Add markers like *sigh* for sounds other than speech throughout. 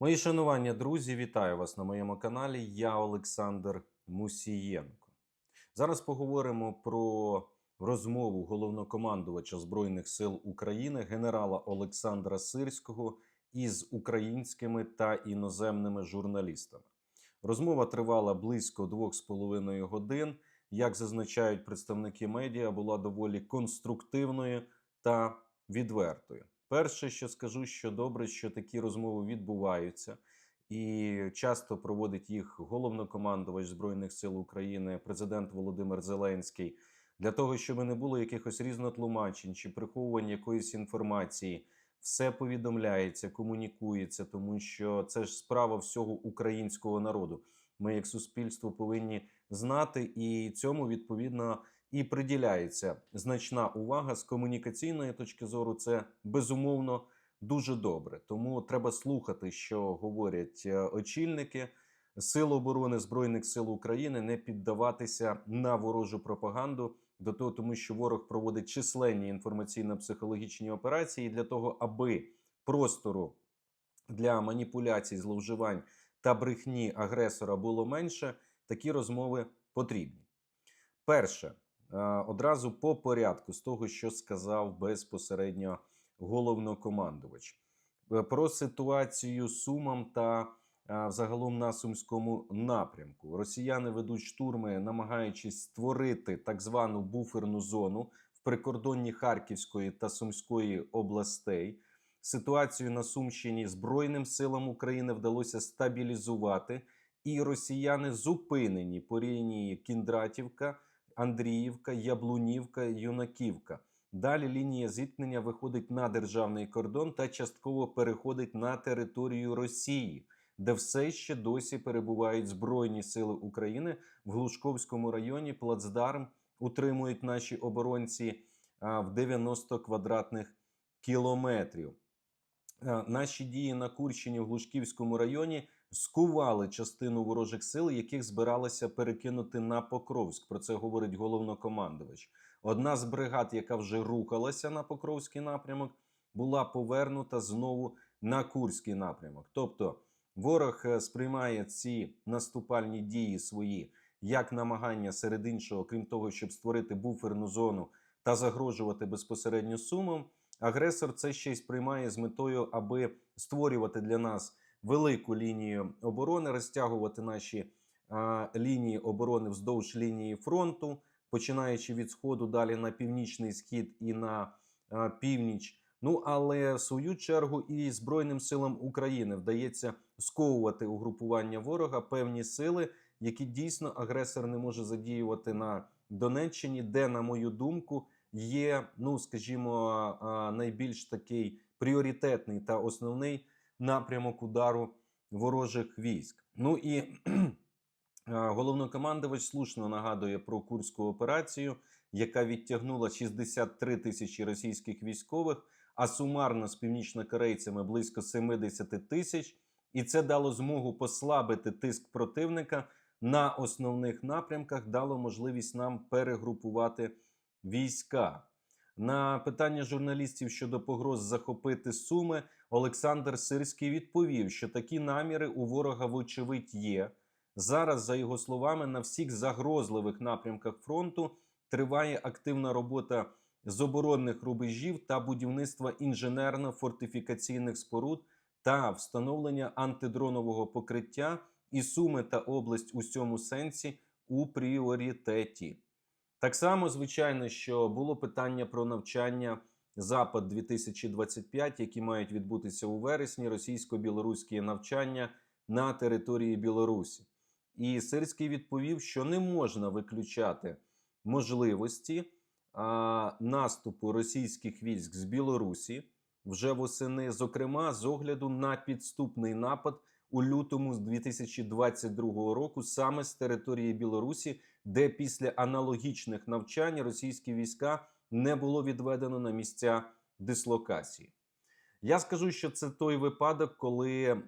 Мої шанування, друзі, вітаю вас на моєму каналі. Я Олександр Мусієнко. Зараз поговоримо про розмову головнокомандувача Збройних сил України генерала Олександра Сирського із українськими та іноземними журналістами. Розмова тривала близько двох з половиною годин. Як зазначають представники медіа, була доволі конструктивною та відвертою. Перше, що скажу, що добре, що такі розмови відбуваються, і часто проводить їх головнокомандувач Збройних сил України, президент Володимир Зеленський, для того, щоб не було якихось різнотлумачень чи приховування якоїсь інформації. Все повідомляється, комунікується, тому що це ж справа всього українського народу. Ми, як суспільство, повинні знати, і цьому відповідно і приділяється значна увага з комунікаційної точки зору. Це безумовно дуже добре. Тому треба слухати, що говорять е, очільники Сил оборони Збройних сил України, не піддаватися на ворожу пропаганду. До того, тому що ворог проводить численні інформаційно-психологічні операції для того, аби простору для маніпуляцій, зловживань та брехні агресора було менше. Такі розмови потрібні. Перше, одразу по порядку з того, що сказав безпосередньо головнокомандувач Е, про ситуацію з Сумом та е, взагалом на сумському напрямку. Росіяни ведуть штурми, намагаючись створити так звану буферну зону в прикордонні Харківської та Сумської областей. Ситуацію на Сумщині Збройним силам України вдалося стабілізувати, і росіяни зупинені по лінії Кіндратівка, Андріївка, Яблунівка, Юнаківка. Далі лінія зіткнення виходить на державний кордон та частково переходить на територію Росії, де все ще досі перебувають Збройні сили України в Глушковському районі. Плацдарм утримують наші оборонці в 90 квадратних кілометрів. Е, Наші дії на Курщині в Глушківському районі скували частину ворожих сил, яких збиралися перекинути на Покровськ. Про це говорить головнокомандувач. Одна з бригад, яка вже рухалася на Покровський напрямок, була повернута знову на Курський напрямок. Тобто ворог е, сприймає ці наступальні дії свої як намагання серед іншого, крім того, щоб створити буферну зону та загрожувати безпосередньо сумом. Агресор це ще й сприймає з метою, аби створювати для нас велику лінію оборони, розтягувати наші а, лінії оборони вздовж лінії фронту, починаючи від сходу далі на північний схід і на а, північ. Ну але в свою чергу і Збройним силам України вдається сковувати угрупування ворога певні сили, які дійсно агресор не може задіювати на Донеччині, де, на мою думку, є, ну скажімо, найбільш такий пріоритетний та основний напрямок удару ворожих військ. Ну і *clears throat* головнокомандувач слушно нагадує про курську операцію, яка відтягнула 63 тисячі російських військових, а сумарно з північнокорейцями близько 70 тисяч. І це дало змогу послабити тиск противника на основних напрямках, дало можливість нам перегрупувати війська. На питання журналістів щодо погроз захопити Суми, Олександр Сирський відповів, що такі наміри у ворога, вочевидь, є. Зараз, за його словами, на всіх загрозливих напрямках фронту триває активна робота з оборонних рубежів та будівництва інженерно-фортифікаційних споруд та встановлення антидронового покриття, і Суми та область у цьому сенсі у пріоритеті. Так само, звичайно, що було питання про навчання Запад 2025, які мають відбутися у вересні, російсько-білоруські навчання на території Білорусі. І Сирський відповів, що не можна виключати можливості а, наступу російських військ з Білорусі вже восени, зокрема з огляду на підступний напад у лютому з 2022 року саме з території Білорусі, де після аналогічних навчань російські війська не було відведено на місця дислокації. Я скажу, що це той випадок, коли е,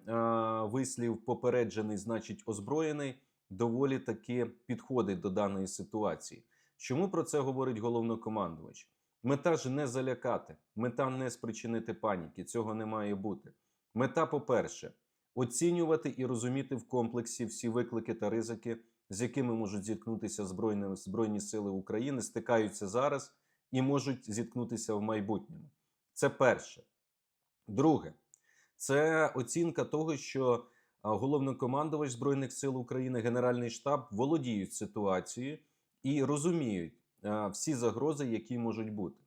вислів попереджений, значить озброєний, доволі таки підходить до даної ситуації. Чому про це говорить головнокомандувач? Мета ж не залякати, мета не спричинити паніки. Цього не має бути. Мета, по-перше, оцінювати і розуміти в комплексі всі виклики та ризики, з якими можуть зіткнутися збройні, збройні сили України, стикаються зараз і можуть зіткнутися в майбутньому. Це перше. Друге, це оцінка того, що головнокомандувач Збройних сил України, Генеральний штаб володіють ситуацією і розуміють всі загрози, які можуть бути.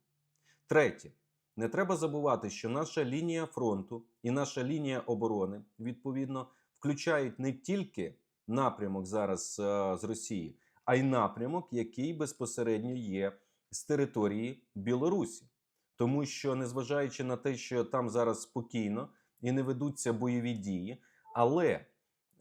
Третє, не треба забувати, що наша лінія фронту і наша лінія оборони відповідно включають не тільки напрямок зараз а, з Росії, а й напрямок, який безпосередньо є з території Білорусі. Тому що, незважаючи на те, що там зараз спокійно і не ведуться бойові дії, але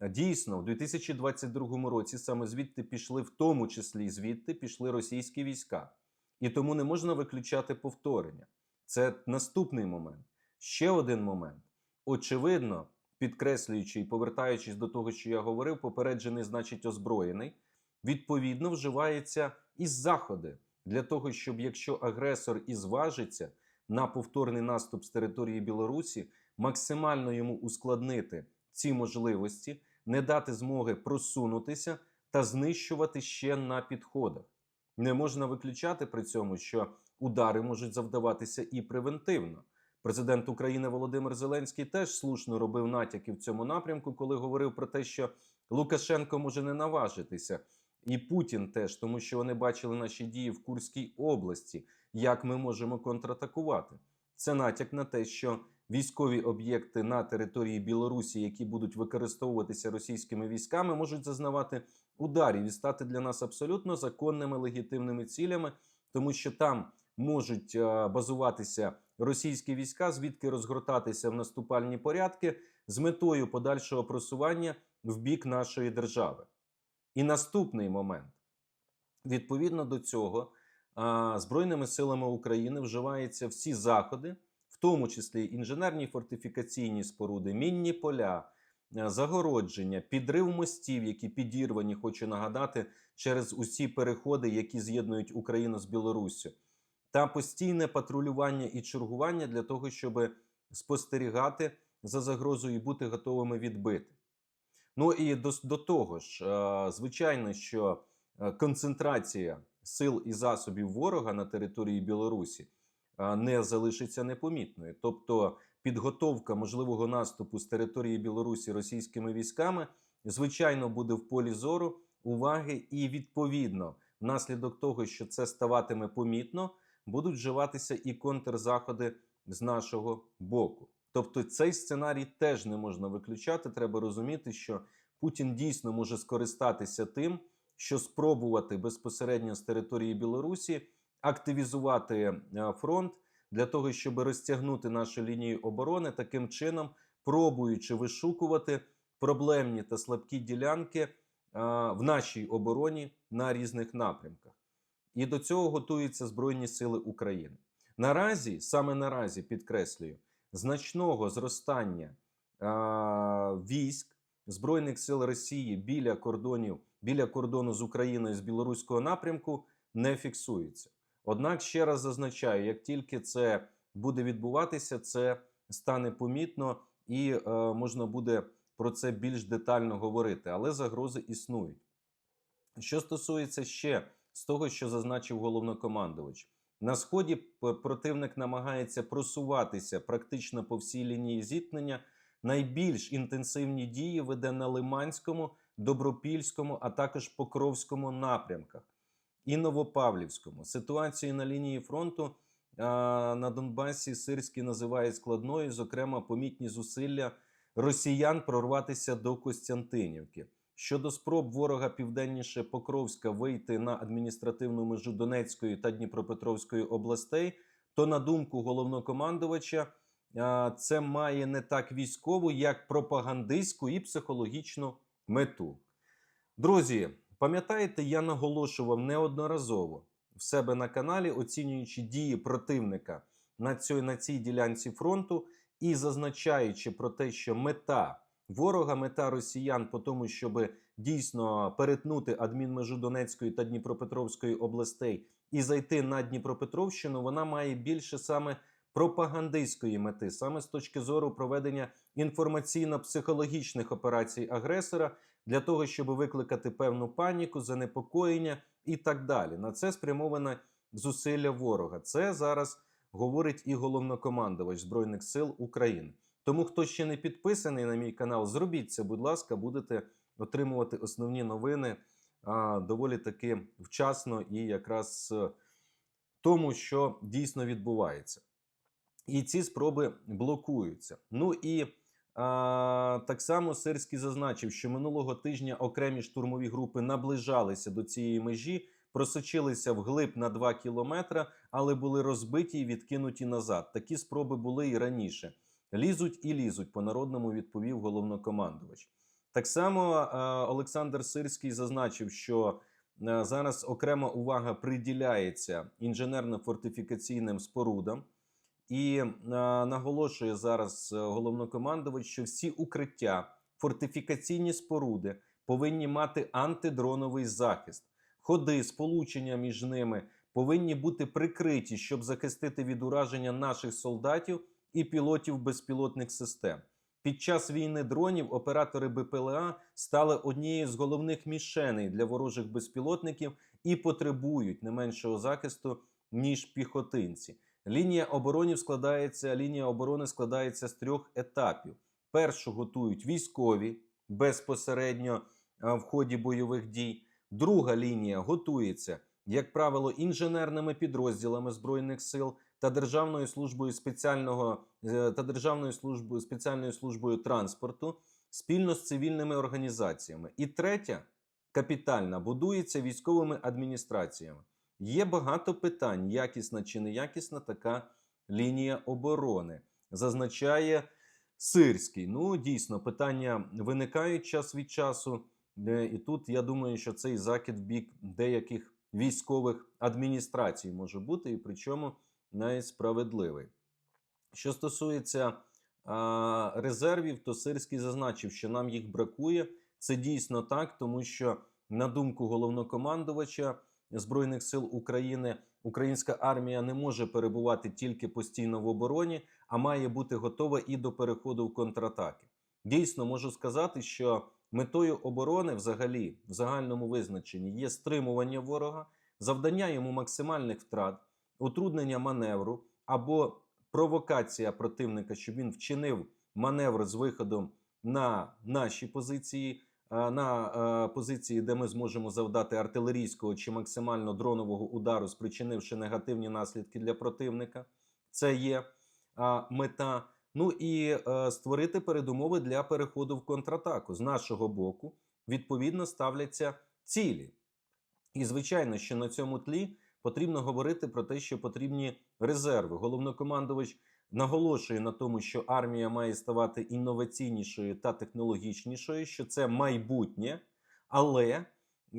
е, дійсно в 2022 році саме звідти пішли, в тому числі звідти пішли російські війська, і тому не можна виключати повторення. Це наступний момент. Ще один момент. Очевидно, підкреслюючи і повертаючись до того, що я говорив, попереджений значить озброєний. Відповідно, вживаються і заходи для того, щоб якщо агресор і зважиться на повторний наступ з території Білорусі, максимально йому ускладнити ці можливості, не дати змоги просунутися та знищувати ще на підходах. Не можна виключати при цьому, що удари можуть завдаватися і превентивно. Президент України Володимир Зеленський теж слушно робив натяки в цьому напрямку, коли говорив про те, що Лукашенко може не наважитися, і Путін теж, тому що вони бачили наші дії в Курській області, як ми можемо контратакувати. Це натяк на те, що військові об'єкти на території Білорусі, які будуть використовуватися російськими військами, можуть зазнавати ударів і стати для нас абсолютно законними легітимними цілями, тому що там можуть е, базуватися російські війська, звідки розгортатися в наступальні порядки з метою подальшого просування в бік нашої держави. І наступний момент. Відповідно до цього, Збройними силами України вживаються всі заходи, в тому числі інженерні фортифікаційні споруди, мінні поля, загородження, підрив мостів, які підірвані, хочу нагадати, через усі переходи, які з'єднують Україну з Білоруссю, та постійне патрулювання і чергування для того, щоб спостерігати за загрозою і бути готовими відбити. Ну і до, до того ж, е, звичайно, що е, концентрація сил і засобів ворога на території Білорусі е, не залишиться непомітною. Тобто, підготовка можливого наступу з території Білорусі російськими військами, звичайно, буде в полі зору уваги, і відповідно, внаслідок того, що це ставатиме помітно, будуть вживатися і контрзаходи з нашого боку. Тобто цей сценарій теж не можна виключати. Треба розуміти, що Путін дійсно може скористатися тим, що спробувати безпосередньо з території Білорусі активізувати е, фронт для того, щоб розтягнути нашу лінію оборони, таким чином пробуючи вишукувати проблемні та слабкі ділянки е, в нашій обороні на різних напрямках. І до цього готуються Збройні Сили України. Наразі, саме наразі, підкреслюю, значного зростання а, військ Збройних сил Росії біля кордонів, біля кордону з Україною з білоруського напрямку не фіксується. Однак ще раз зазначаю, як тільки це буде відбуватися, це стане помітно і е, можна буде про це більш детально говорити, але загрози існують. Що стосується ще з того, що зазначив головнокомандувач. На сході противник намагається просуватися практично по всій лінії зіткнення. Найбільш інтенсивні дії веде на Лиманському, Добропільському, а також Покровському напрямках і Новопавлівському. Ситуацію на лінії фронту а, на Донбасі Сирський називає складною, зокрема, помітні зусилля росіян прорватися до Костянтинівки. Щодо спроб ворога південніше Покровська вийти на адміністративну межу Донецької та Дніпропетровської областей, то на думку головнокомандувача, це має не так військову, як пропагандистську і психологічну мету. Друзі, пам'ятаєте, я наголошував неодноразово в себе на каналі, оцінюючи дії противника на цій, на цій ділянці фронту і зазначаючи про те, що мета. Ворога мета росіян по тому, щоб дійсно перетнути адмінмежу Донецької та Дніпропетровської областей і зайти на Дніпропетровщину, вона має більше саме пропагандистської мети, саме з точки зору проведення інформаційно-психологічних операцій агресора для того, щоб викликати певну паніку, занепокоєння і так далі. На це спрямоване зусилля ворога. Це зараз говорить і головнокомандувач Збройних сил України. Тому, хто ще не підписаний на мій канал, зробіть це, будь ласка, будете отримувати основні новини а, доволі таки вчасно і якраз е, тому, що дійсно відбувається. І ці спроби блокуються. Ну і а, так само Сирський зазначив, що минулого тижня окремі штурмові групи наближалися до цієї межі, просочилися вглиб на 2 кілометри, але були розбиті і відкинуті назад. Такі спроби були і раніше. Лізуть і лізуть, по народному відповів головнокомандувач. Так само е, Олександр Сирський зазначив, що е, зараз окрема увага приділяється інженерно-фортифікаційним спорудам, і е, наголошує зараз головнокомандувач, що всі укриття, фортифікаційні споруди повинні мати антидроновий захист. Ходи, сполучення між ними повинні бути прикриті, щоб захистити від ураження наших солдатів і пілотів безпілотних систем. Під час війни дронів оператори БПЛА стали однією з головних мішеней для ворожих безпілотників і потребують не меншого захисту ніж піхотинці. Лінія оборони складається. Лінія оборони складається з трьох етапів: першу готують військові безпосередньо в ході бойових дій. Друга лінія готується, як правило, інженерними підрозділами збройних сил та Державною службою спеціального е, та Державною службою спеціальною службою транспорту спільно з цивільними організаціями. І третя капітальна будується військовими адміністраціями. Є багато питань: якісна чи неякісна така лінія оборони, зазначає Сирський. Ну, дійсно, питання виникають час від часу. Е, І тут я думаю, що цей закид в бік деяких військових адміністрацій може бути, і причому найсправедливий. Що стосується а, резервів, то Сирський зазначив, що нам їх бракує. Це дійсно так, тому що, на думку головнокомандувача Збройних сил України, українська армія не може перебувати тільки постійно в обороні, а має бути готова і до переходу в контратаки. Дійсно, можу сказати, що метою оборони, взагалі, в загальному визначенні, є стримування ворога, завдання йому максимальних втрат, утруднення маневру або провокація противника, щоб він вчинив маневр з виходом на наші позиції, е, на е, позиції, де ми зможемо завдати артилерійського чи максимально дронового удару, спричинивши негативні наслідки для противника. Це є мета. Ну і е, створити передумови для переходу в контратаку. З нашого боку, відповідно, ставляться цілі. І, звичайно, що на цьому тлі потрібно говорити про те, що потрібні резерви. Головнокомандувач наголошує на тому, що армія має ставати інноваційнішою та технологічнішою, що це майбутнє, але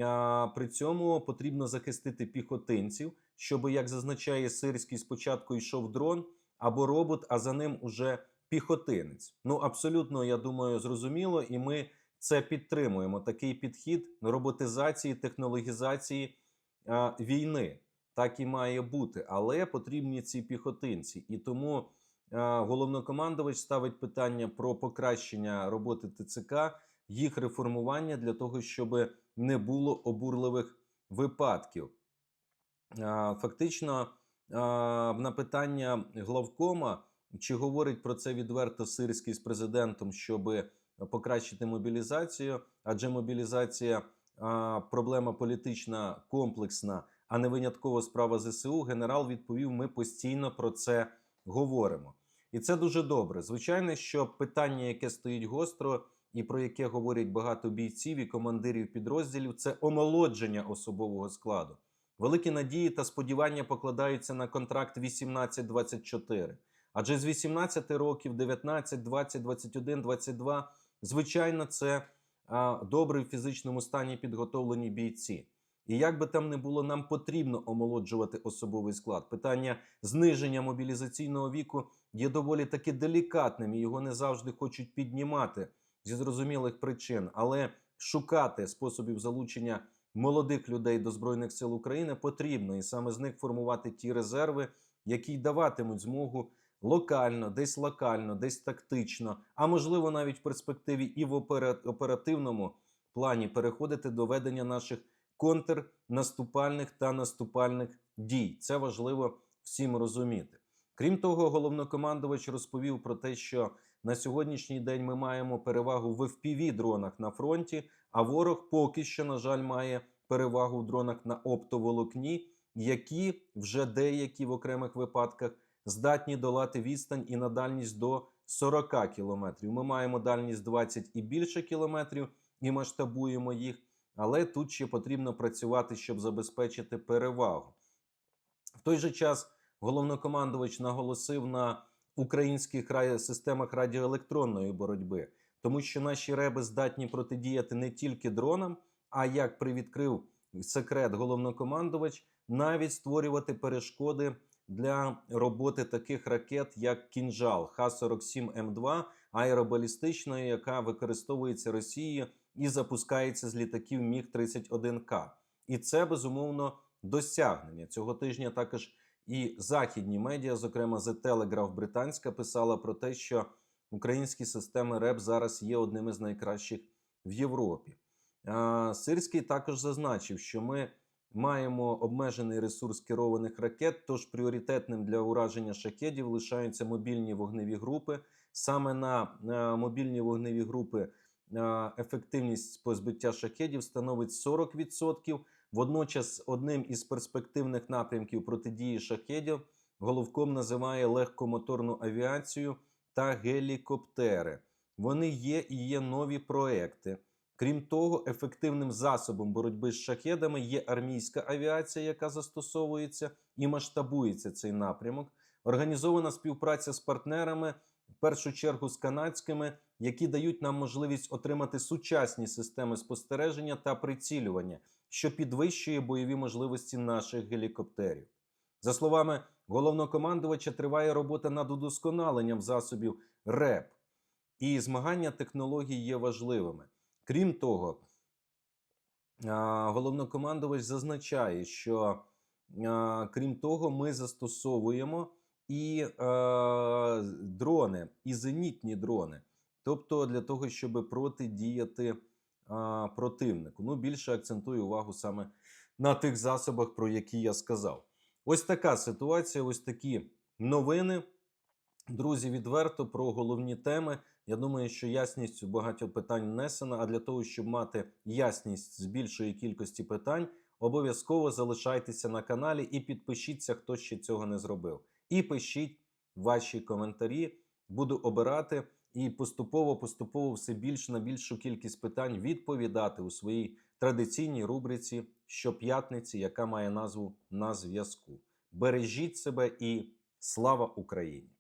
а, при цьому потрібно захистити піхотинців, щоб, як зазначає Сирський, спочатку йшов дрон або робот, а за ним уже піхотинець. Ну, абсолютно, я думаю, зрозуміло, і ми це підтримуємо. Такий підхід роботизації, технологізації а, війни. Так і має бути, але потрібні ці піхотинці. І тому а, головнокомандувач ставить питання про покращення роботи ТЦК, їх реформування для того, щоб не було обурливих випадків. А, фактично, а, на питання главкома, чи говорить про це відверто Сирський з президентом, щоб покращити мобілізацію, адже мобілізація проблема політична комплексна, а не винятково справа ЗСУ. Генерал відповів: ми постійно про це говоримо. І це дуже добре. Звичайно, що питання, яке стоїть гостро, і про яке говорять багато бійців і командирів підрозділів, це омолодження особового складу. Великі надії та сподівання покладаються на контракт 18-24. Адже з 18 років, 19, 20, 21, 22, звичайно, це добре в фізичному стані підготовлені бійці. І як би там не було, нам потрібно омолоджувати особовий склад. Питання зниження мобілізаційного віку є доволі таки делікатним, і його не завжди хочуть піднімати зі зрозумілих причин. Але шукати способів залучення молодих людей до Збройних сил України потрібно, і саме з них формувати ті резерви, які й даватимуть змогу локально, десь локально, десь тактично, а можливо навіть в перспективі і в опера- оперативному плані переходити до ведення наших контрнаступальних та наступальних дій. Це важливо всім розуміти. Крім того, головнокомандувач розповів про те, що на сьогоднішній день ми маємо перевагу в fpv дронах на фронті, а ворог поки що, на жаль, має перевагу в дронах на оптоволокні, які вже деякі в окремих випадках здатні долати відстань і на дальність до 40 кілометрів. Ми маємо дальність 20 і більше кілометрів і масштабуємо їх, але тут ще потрібно працювати, щоб забезпечити перевагу. В той же час головнокомандувач наголосив на українських системах радіоелектронної боротьби, тому що наші реби здатні протидіяти не тільки дронам, а як привідкрив секрет головнокомандувач, навіть створювати перешкоди для роботи таких ракет, як кінжал Х-47М2 аеробалістичної, яка використовується Росією і запускається з літаків Міг-31К. І це безумовно досягнення цього тижня. Також і західні медіа, зокрема The Telegraph британська, писала про те, що українські системи РЕБ зараз є одними з найкращих в Європі. Сирський також зазначив, що ми маємо обмежений ресурс керованих ракет, тож пріоритетним для ураження шахедів лишаються мобільні вогневі групи. Саме на е, мобільні вогневі групи ефективність по збиття шахедів становить 40%. Водночас, одним із перспективних напрямків протидії шахедів головком називає легкомоторну авіацію та гелікоптери. Вони є і є нові проекти. Крім того, ефективним засобом боротьби з шахедами є армійська авіація, яка застосовується і масштабується цей напрямок. Організована співпраця з партнерами, в першу чергу з канадськими, які дають нам можливість отримати сучасні системи спостереження та прицілювання, що підвищує бойові можливості наших гелікоптерів. За словами головнокомандувача, триває робота над удосконаленням засобів РЕП, і змагання технологій є важливими. Крім того, головнокомандувач зазначає, що крім того, ми застосовуємо і дрони, і зенітні дрони, тобто для того, щоб протидіяти а, противнику. Ну, більше акцентую увагу саме на тих засобах, про які я сказав. Ось така ситуація, ось такі новини. Друзі, відверто про головні теми. Я думаю, що ясність у багатьох питань внесена. А для того, щоб мати ясність з більшої кількості питань, обов'язково залишайтеся на каналі і підпишіться, хто ще цього не зробив. І пишіть ваші коментарі. Буду обирати і поступово-поступово все більш на більшу кількість питань відповідати у своїй традиційній рубриці щоп'ятниці, яка має назву на зв'язку. Бережіть себе і слава Україні!